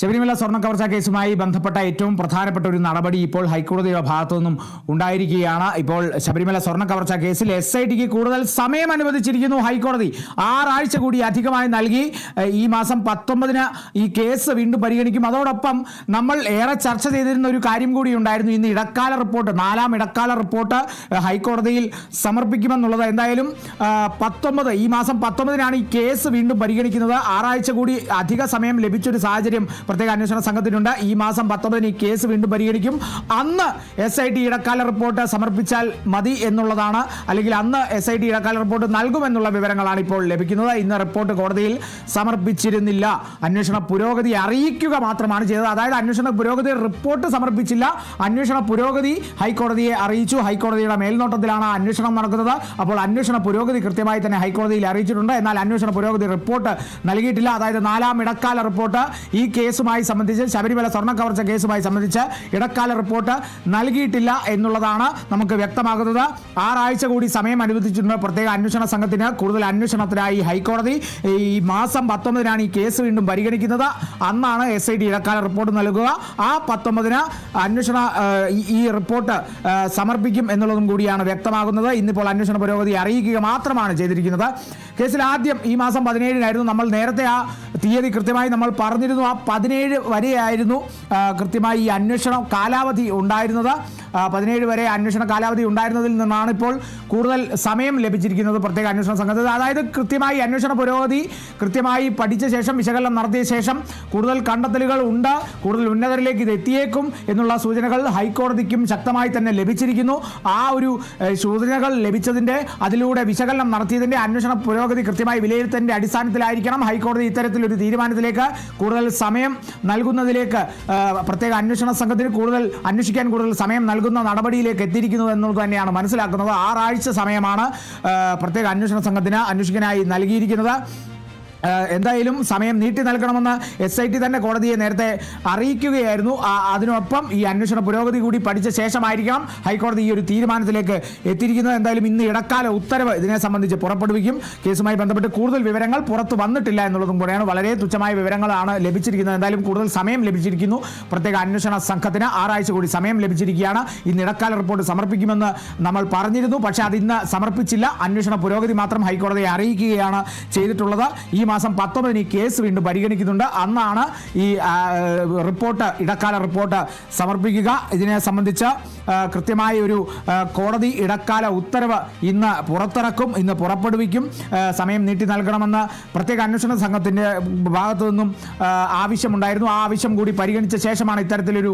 ശബരിമല സ്വർണ കവർച്ചാ കേസുമായി ബന്ധപ്പെട്ട ഏറ്റവും പ്രധാനപ്പെട്ട ഒരു നടപടി ഇപ്പോൾ ഹൈക്കോടതിയുടെ ഭാഗത്തു നിന്നും ഉണ്ടായിരിക്കുകയാണ്. ഇപ്പോൾ ശബരിമല സ്വർണ കവർച്ചാ കേസിൽ എസ് ഐ ടിക്ക് കൂടുതൽ സമയം അനുവദിച്ചിരിക്കുന്നു ഹൈക്കോടതി. ആറാഴ്ച കൂടി അധികമായി നൽകി. ഈ മാസം പത്തൊമ്പതിന് ഈ കേസ് വീണ്ടും പരിഗണിക്കും. അതോടൊപ്പം നമ്മൾ ഏറെ ചർച്ച ചെയ്തിരുന്ന ഒരു കാര്യം കൂടി ഉണ്ടായിരുന്നു. ഇന്ന് ഇടക്കാല റിപ്പോർട്ട് നാലാം ഇടക്കാല റിപ്പോർട്ട് ഹൈക്കോടതിയിൽ സമർപ്പിക്കുമെന്നുള്ളത്. എന്തായാലും പത്തൊമ്പത് ഈ മാസം പത്തൊമ്പതിനാണ് ഈ കേസ് വീണ്ടും പരിഗണിക്കുന്നത്. ആറാഴ്ച കൂടി അധിക സമയം ലഭിച്ചൊരു സാഹചര്യം പ്രത്യേക അന്വേഷണ സംഘത്തിനുണ്ട്. ഈ മാസം പത്തൊമ്പതിന് ഈ കേസ് വീണ്ടും പരിഗണിക്കും. അന്ന് എസ് ഐ ടി ഇടക്കാല റിപ്പോർട്ട് സമർപ്പിച്ചാൽ മതി എന്നുള്ളതാണ്. അല്ലെങ്കിൽ അന്ന് എസ് ഐ ടി ഇടക്കാല റിപ്പോർട്ട് നൽകുമെന്നുള്ള വിവരങ്ങളാണ് ഇപ്പോൾ ലഭിക്കുന്നത്. ഇന്ന് റിപ്പോർട്ട് കോടതിയിൽ സമർപ്പിച്ചിരുന്നില്ല. അന്വേഷണ പുരോഗതി അറിയിക്കുക മാത്രമാണ് ചെയ്തത്. അതായത് അന്വേഷണ പുരോഗതി റിപ്പോർട്ട് സമർപ്പിച്ചില്ല. അന്വേഷണ പുരോഗതി ഹൈക്കോടതിയെ അറിയിച്ചു. ഹൈക്കോടതിയുടെ മേൽനോട്ടത്തിലാണ് അന്വേഷണം നടക്കുന്നത്. അപ്പോൾ അന്വേഷണ പുരോഗതി കൃത്യമായി തന്നെ ഹൈക്കോടതിയിൽ അറിയിച്ചിട്ടുണ്ട്. എന്നാൽ അന്വേഷണ പുരോഗതി റിപ്പോർട്ട് നൽകിയിട്ടില്ല. അതായത് നാലാം ഇടക്കാല റിപ്പോർട്ട് ഈ കേസുമായി സംബന്ധിച്ച് ശബരിമല സ്വർണ കവർച്ച കേസുമായി സംബന്ധിച്ച് ഇടക്കാല റിപ്പോർട്ട് നൽകിയിട്ടില്ല എന്നുള്ളതാണ് നമുക്ക് വ്യക്തമാകുന്നത്. ആറാഴ്ച കൂടി സമയം അനുവദിച്ചിട്ടുണ്ട്. പ്രത്യേക അന്വേഷണ സംഘത്തിന് കൂടുതൽ അന്വേഷണത്തിനായി ഹൈക്കോടതി ഈ മാസം പത്തൊമ്പതിനാണ് ഈ കേസ് വീണ്ടും പരിഗണിക്കുന്നത്. അന്നാണ് എസ് ഐ ഇടക്കാല റിപ്പോർട്ട് നൽകുക. ആ പത്തൊമ്പതിന് അന്വേഷണ ഈ റിപ്പോർട്ട് സമർപ്പിക്കും എന്നുള്ളതും കൂടിയാണ് വ്യക്തമാകുന്നത്. ഇന്നിപ്പോൾ അന്വേഷണ പുരോഗതി അറിയിക്കുക മാത്രമാണ് ചെയ്തിരിക്കുന്നത്. കേസിൽ ആദ്യം ഈ മാസം പതിനേഴിനായിരുന്നു നമ്മൾ നേരത്തെ ആ തീയതി കൃത്യമായി നമ്മൾ പറഞ്ഞിരുന്നു. ആ പതിനേഴ് വരെയായിരുന്നു കൃത്യമായി ഈ അന്വേഷണം കാലാവധി ഉണ്ടായിരുന്നത്. പതിനേഴ് വരെ അന്വേഷണ കാലാവധി ഉണ്ടായിരുന്നതിൽ നിന്നാണ് ഇപ്പോൾ കൂടുതൽ സമയം ലഭിച്ചിരിക്കുന്നത് പ്രത്യേക അന്വേഷണ സംഘത്തിൽ. അതായത് കൃത്യമായി അന്വേഷണ പുരോഗതി കൃത്യമായി പഠിച്ച ശേഷം വിശകലനം നടത്തിയ ശേഷം കൂടുതൽ കണ്ടെത്തലുകൾ ഉണ്ട്. കൂടുതൽ ഉന്നതരിലേക്ക് ഇത് എത്തിയേക്കും എന്നുള്ള സൂചനകൾ ഹൈക്കോടതിക്കും ശക്തമായി തന്നെ ലഭിച്ചിരിക്കുന്നു. ആ ഒരു സൂചനകൾ ലഭിച്ചതിന്റെ അതിലൂടെ വിശകലനം നടത്തിയതിന്റെ അന്വേഷണ പുരോഗതി കൃത്യമായി വിലയിരുത്തലിന്റെ അടിസ്ഥാനത്തിലായിരിക്കണം. ഹൈക്കോടതി ഇത്തരത്തിലൊരു തീരുമാനത്തിലേക്ക് കൂടുതൽ സമയം നൽകുന്നതിലേക്ക് പ്രത്യേക അന്വേഷണ സംഘത്തിന് കൂടുതൽ അന്വേഷിക്കാൻ കൂടുതൽ സമയം നൽകുന്ന നടപടിയിലേക്ക് എത്തിയിരിക്കുന്നത് എന്നുള്ളത് തന്നെയാണ് മനസ്സിലാക്കുന്നത്. ആറാഴ്ച സമയമാണ് പ്രത്യേക അന്വേഷണ സംഘത്തിന് അന്വേഷിക്കാനായി നൽകിയിരിക്കുന്നത്. എന്തായാലും സമയം നീട്ടി നൽകണമെന്ന് എസ് ഐ ടി തന്നെ കോടതിയെ നേരത്തെ അറിയിക്കുകയായിരുന്നു. അതിനൊപ്പം ഈ അന്വേഷണ പുരോഗതി കൂടി പഠിച്ച ശേഷമായിരിക്കണം ഹൈക്കോടതി ഈ ഒരു തീരുമാനത്തിലേക്ക് എത്തിയിരിക്കുന്നത്. എന്തായാലും ഇന്ന് ഇടക്കാല ഉത്തരവ് ഇതിനെ സംബന്ധിച്ച് പുറപ്പെടുവിക്കും. കേസുമായി ബന്ധപ്പെട്ട് കൂടുതൽ വിവരങ്ങൾ പുറത്തു വന്നിട്ടില്ല എന്നുള്ളതും കൂടെയാണ് വളരെ തുച്ഛമായ വിവരങ്ങളാണ് ലഭിച്ചിരിക്കുന്നത്. എന്തായാലും കൂടുതൽ സമയം ലഭിച്ചിരിക്കുന്നു. പ്രത്യേക അന്വേഷണ സംഘത്തിന് ആറാഴ്ച കൂടി സമയം ലഭിച്ചിരിക്കുകയാണ്. ഇന്ന് ഇടക്കാല റിപ്പോർട്ട് സമർപ്പിക്കുമെന്ന് നമ്മൾ പറഞ്ഞിരുന്നു. പക്ഷേ അത് ഇന്ന് സമർപ്പിച്ചില്ല. അന്വേഷണ പുരോഗതി മാത്രം ഹൈക്കോടതിയെ അറിയിക്കുകയാണ് ചെയ്തിട്ടുള്ളത്. ഈ മാസം പത്തൊമ്പതിന് ഈ കേസ് വീണ്ടും പരിഗണിക്കുന്നുണ്ട്. അന്നാണ് ഈ റിപ്പോർട്ട് ഇടക്കാല റിപ്പോർട്ട് സമർപ്പിക്കുക. ഇതിനെ സംബന്ധിച്ച് കൃത്യമായ ഒരു കോടതി ഇടക്കാല ഉത്തരവ് ഇന്ന് പുറത്തിറക്കും ഇന്ന് പുറപ്പെടുവിക്കും. സമയം നീട്ടി നൽകണമെന്ന് പ്രത്യേക അന്വേഷണ സംഘത്തിന്റെ ഭാഗത്തു നിന്നും ആവശ്യമുണ്ടായിരുന്നു. ആ ആവശ്യം കൂടി പരിഗണിച്ച ശേഷമാണ് ഇത്തരത്തിലൊരു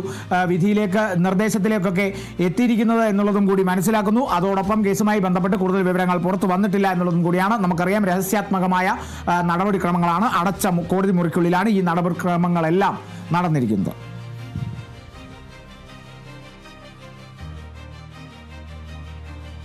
വിധിയിലേക്ക് നിർദ്ദേശത്തിലേക്കൊക്കെ എത്തിയിരിക്കുന്നത് എന്നുള്ളതും കൂടി മനസ്സിലാക്കുന്നു. അതോടൊപ്പം കേസുമായി ബന്ധപ്പെട്ട് കൂടുതൽ വിവരങ്ങൾ പുറത്തു വന്നിട്ടില്ല എന്നുള്ളതും കൂടിയാണ് നമുക്കറിയാം. രഹസ്യാത്മകമായ ആ, നടപടിക്രമങ്ങളാണ് അടച്ച കോടതി മുറിക്കുള്ളിലാണ് ഈ നടപടിക്രമങ്ങളെല്ലാം നടന്നിരിക്കുന്നത്.